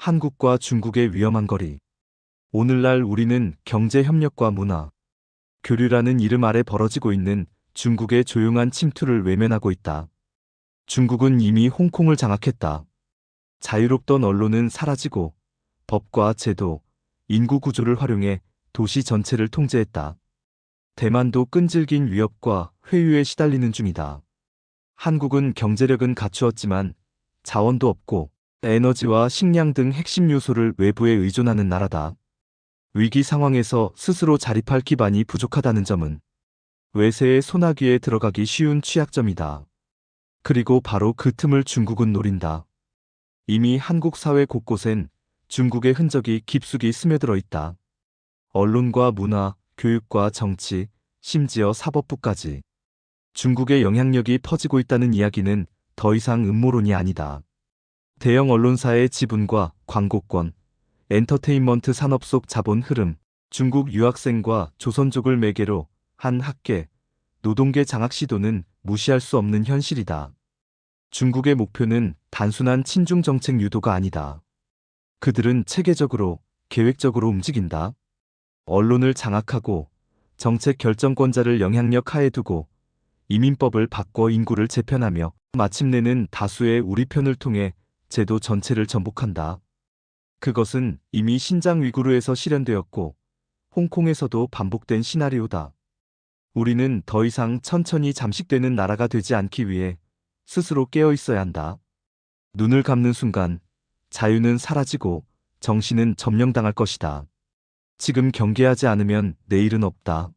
한국과 중국의 위험한 거리. 오늘날 우리는 경제 협력과 문화, 교류라는 이름 아래 벌어지고 있는 중국의 조용한 침투를 외면하고 있다. 중국은 이미 홍콩을 장악했다. 자유롭던 언론은 사라지고 법과 제도, 인구 구조를 활용해 도시 전체를 통제했다. 대만도 끈질긴 위협과 회유에 시달리는 중이다. 한국은 경제력은 갖추었지만 자원도 없고 에너지와 식량 등 핵심 요소를 외부에 의존하는 나라다. 위기 상황에서 스스로 자립할 기반이 부족하다는 점은 외세의 소나기에 들어가기 쉬운 취약점이다. 그리고 바로 그 틈을 중국은 노린다. 이미 한국 사회 곳곳엔 중국의 흔적이 깊숙이 스며들어 있다. 언론과 문화, 교육과 정치, 심지어 사법부까지. 중국의 영향력이 퍼지고 있다는 이야기는 더 이상 음모론이 아니다. 대형 언론사의 지분과 광고권, 엔터테인먼트 산업 속 자본 흐름, 중국 유학생과 조선족을 매개로 한 학계, 노동계 장악 시도는 무시할 수 없는 현실이다. 중국의 목표는 단순한 친중 정책 유도가 아니다. 그들은 체계적으로, 계획적으로 움직인다. 언론을 장악하고 정책 결정권자를 영향력 하에 두고 이민법을 바꿔 인구를 재편하며 마침내는 다수의 우리 편을 통해 제도 전체를 전복한다. 그것은 이미 신장 위구르에서 실현되었고 홍콩에서도 반복된 시나리오다. 우리는 더 이상 천천히 잠식되는 나라가 되지 않기 위해 스스로 깨어 있어야 한다. 눈을 감는 순간 자유는 사라지고 정신은 점령당할 것이다. 지금 경계하지 않으면 내일은 없다.